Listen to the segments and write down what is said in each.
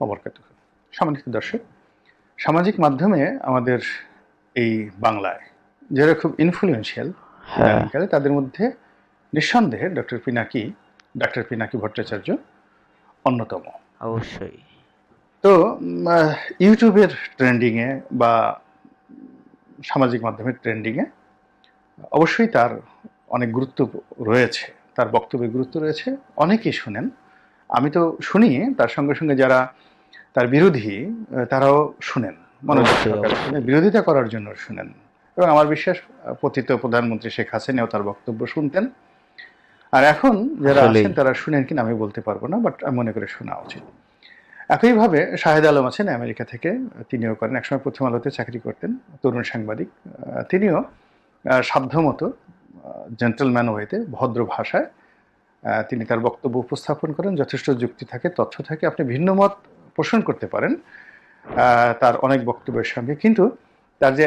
অবরকাত। সম্মানিত দর্শক সামাজিক মাধ্যমে আমাদের এই বাংলায় যারা খুব ইনফ্লুয়েন্সিয়াল হ্যাঁ। তাদের মধ্যে নিঃসন্দেহে ডক্টর পিনাকি ডক্টর পিনাকি ভট্টাচার্য অন্যতম। অবশ্যই। তো ইউটিউবের ট্রেন্ডিংয়ে বা সামাজিক মাধ্যমের ট্রেন্ডিংয়ে অবশ্যই তার অনেক গুরুত্ব রয়েছে তার বক্তব্যের গুরুত্ব রয়েছে। অনেকেই শুনেন আমি তো শুনি তার সঙ্গে সঙ্গে যারা তার বিরোধী তারাও শুনেন। মনোযোগ সহকারে। বিরোধিতা করার জন্য শুনেন। এবং আমার বিশ্বাস পতিত প্রধানমন্ত্রী শেখ হাসিনাও তার বক্তব্য শুনতেন। আর এখন যারা আছেন তারা শুনেন কিনা আমি বলতে পারব না বাট আমি মনে করে শোনা উচিত। একইভাবে শাহেদ আলম আছেন আমেরিকা থেকে তিনিও করেন একসময় প্রথম আলোতে চাকরি করতেন তরুণ সাংবাদিক। তিনিও সাধ্যমতো জেন্টেলম্যান ওয়েতে ভদ্র ভাষায় তিনি তার বক্তব্য উপস্থাপন করেন যথেষ্ট যুক্তি থাকে তথ্য থাকে আপনি ভিন্ন মত পোষণ করতে পারেন তার অনেক বক্তব্যের সঙ্গে। কিন্তু তার যে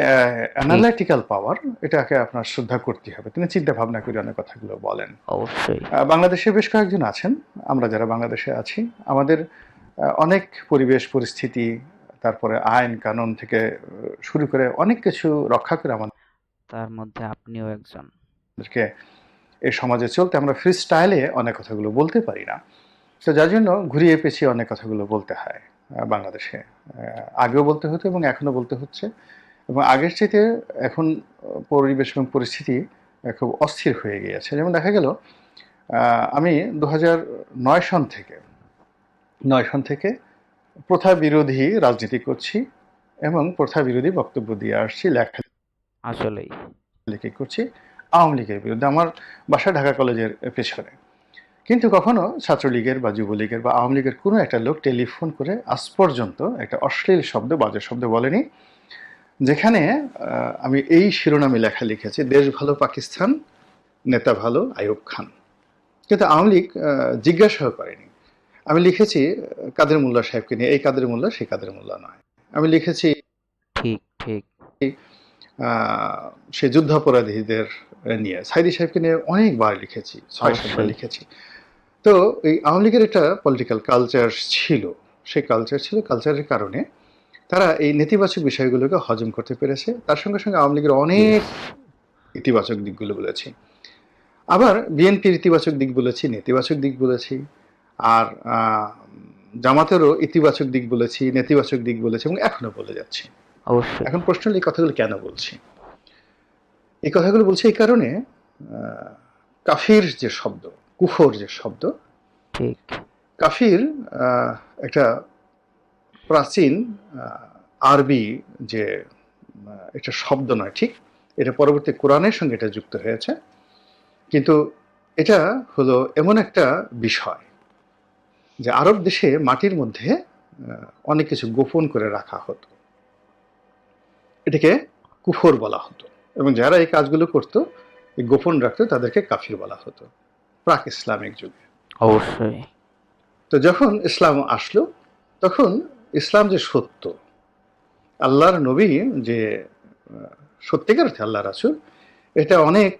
অ্যানালাইটিক্যাল পাওয়ার এটাকে আপনার শ্রদ্ধা করতে হবে। তিনি চিন্তা ভাবনা করে অনেক কথাগুলো বলেন। অবশ্যই। বাংলাদেশে বেশ কয়েকজন আছেন। আমরা যারা বাংলাদেশে আছি আমাদের অনেক পরিবেশ পরিস্থিতি তারপরে আইন কানুন থেকে শুরু করে অনেক কিছু রক্ষা করে আমাদের তার মধ্যে আপনিও একজন। এই সমাজে চলতে আমরা ফ্রি স্টাইলে অনেক কথাগুলো বলতে পারি না। তো যার জন্য ঘুরিয়ে পেঁচিয়ে অনেক কথাগুলো বলতে হয় বাংলাদেশে। আগেও বলতে হতো এবং এখনও বলতে হচ্ছে। এবং আগের চাইতে এখন পরিবেশ এবং পরিস্থিতি খুব অস্থির হয়ে গিয়েছে। যেমন দেখা গেল আমি দু হাজার নয় সন থেকে নয় সন থেকে প্রথা বিরোধী রাজনীতি করছি এবং প্রথা বিরোধী বক্তব্য দিয়ে আসছি লেখা আসলেই। লেখি করছি। আওয়ামী লীগের বিরুদ্ধে আমার বাসা ঢাকা কলেজের পেছনে। কিন্তু কখনো ছাত্রলীগের বা যুবলীগের বা আওয়ামী লীগের কোনো একটা লোক টেলিফোন করে আজ পর্যন্ত একটা অশ্লীল শব্দ বাজে শব্দ বলেনি যেখানে আমি এই শিরোনামে লেখা লিখেছি দেশ ভালো পাকিস্তান নেতা ভালো আইয়ুব খান। কিন্তু আওয়ামী লীগ জিজ্ঞাসাও করেনি। আমি লিখেছি কাদের মোল্লা সাহেবকে নিয়ে এই কাদের মোল্লা সেই কাদের মোল্লা নয়। আমি লিখেছি ঠিক ঠিক। সে যুদ্ধাপরাধীদের নিয়ে। সাইদি সাহেবকে নিয়ে অনেকবার লিখেছি ছয় সাতবার লিখেছি। তো এই আওয়ামী লীগের একটা পলিটিক্যাল কালচার ছিল সেই কালচার ছিল কালচারের কারণে তারা এই নেতিবাচক বিষয়গুলোকে হজম করতে পেরেছে। তার সঙ্গে সঙ্গে আওয়ামী লীগের অনেক ইতিবাচক দিকগুলো বলেছি। আবার বিএনপির ইতিবাচক দিক বলেছি নেতিবাচক দিক বলেছি আর জামাতেরও ইতিবাচক দিক বলেছি নেতিবাচক দিক বলেছি এবং এখনও বলে যাচ্ছি। অবশ্যই। এখন প্রশ্ন এই কথাগুলো কেন বলছি? এই কথাগুলো বলছি এই কারণে কাফির যে শব্দ কুফর যে শব্দ ঠিক। কাফির একটা প্রাচীন আরবি যে একটা শব্দ নয় ঠিক? এটা পরবর্তী কোরআনের সঙ্গে এটা যুক্ত হয়েছে। কিন্তু এটা হলো এমন একটা বিষয় যে আরব দেশে মাটির মধ্যে অনেক কিছু গোপন করে রাখা হতো। এটাকে কুফর বলা হতো। এবং যারা এই কাজগুলো করতো এই গোপন রাখতো তাদেরকে কাফির বলা হতো। প্রাক ইসলামিক যুগে। অবশ্যই। তো যখন ইসলাম আসলো তখন ইসলাম যে সত্য আল্লাহর নবী যে সত্যিকার অর্থে আল্লাহ রাসুল এটা অনেক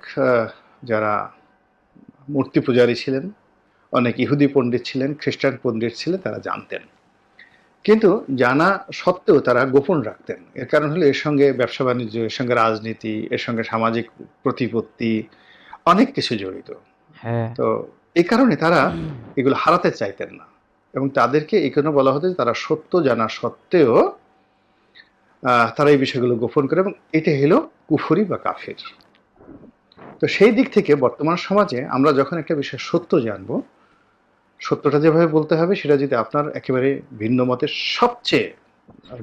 যারা মূর্তি পূজারী ছিলেন অনেক ইহুদি পণ্ডিত ছিলেন খ্রিস্টান পণ্ডিত ছিলেন তারা জানতেন। কিন্তু জানা সত্ত্বেও তারা গোপন রাখতেন। এর কারণ হলো এর সঙ্গে ব্যবসা বাণিজ্য এর সঙ্গে রাজনীতি এর সঙ্গে সামাজিক প্রতিপত্তি অনেক কিছু জড়িত। হ্যাঁ। তো এই কারণে তারা এগুলো হারাতে চাইতেন না। এবং তাদেরকে এই কারণে বলা হতো যে তারা সত্য জানা সত্ত্বেও আহ, তারা এই বিষয়গুলো গোপন করে এবং এটা হলো কুফরি বা কাফের। তো সেই দিক থেকে বর্তমান সমাজে আমরা যখন একটা বিষয় সত্য জানব সত্যটা যেভাবে বলতে হবে সেটা যদি আপনার একেবারে ভিন্ন মতের সবচেয়ে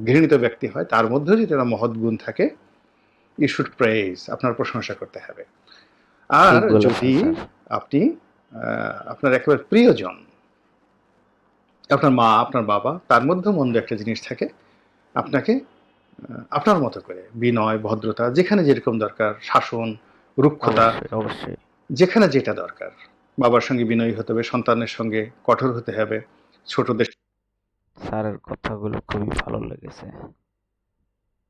ঘৃণিত ব্যক্তি হয় তার মধ্যেও যদি একটা মহৎ গুণ থাকে ইউ শুড প্রেজ আপনার প্রশংসা করতে হবে। আর যদি আপনি আপনার একেবারে প্রিয়জন আপনার মা আপনার বাবা তার মধ্যেও মন্দ একটা জিনিস থাকে আপনাকে আপনার মতো করে বিনয় ভদ্রতা যেখানে যেরকম দরকার শাসন রুক্ষতা অবশ্যই। যেখানে যেটা দরকার বাবার সঙ্গে বিনয়ী হতে হবে, সন্তানের সঙ্গে কঠোর হতে হবে, ছোটদের স্যারের কথাগুলো খুবই ভালো লেগেছে।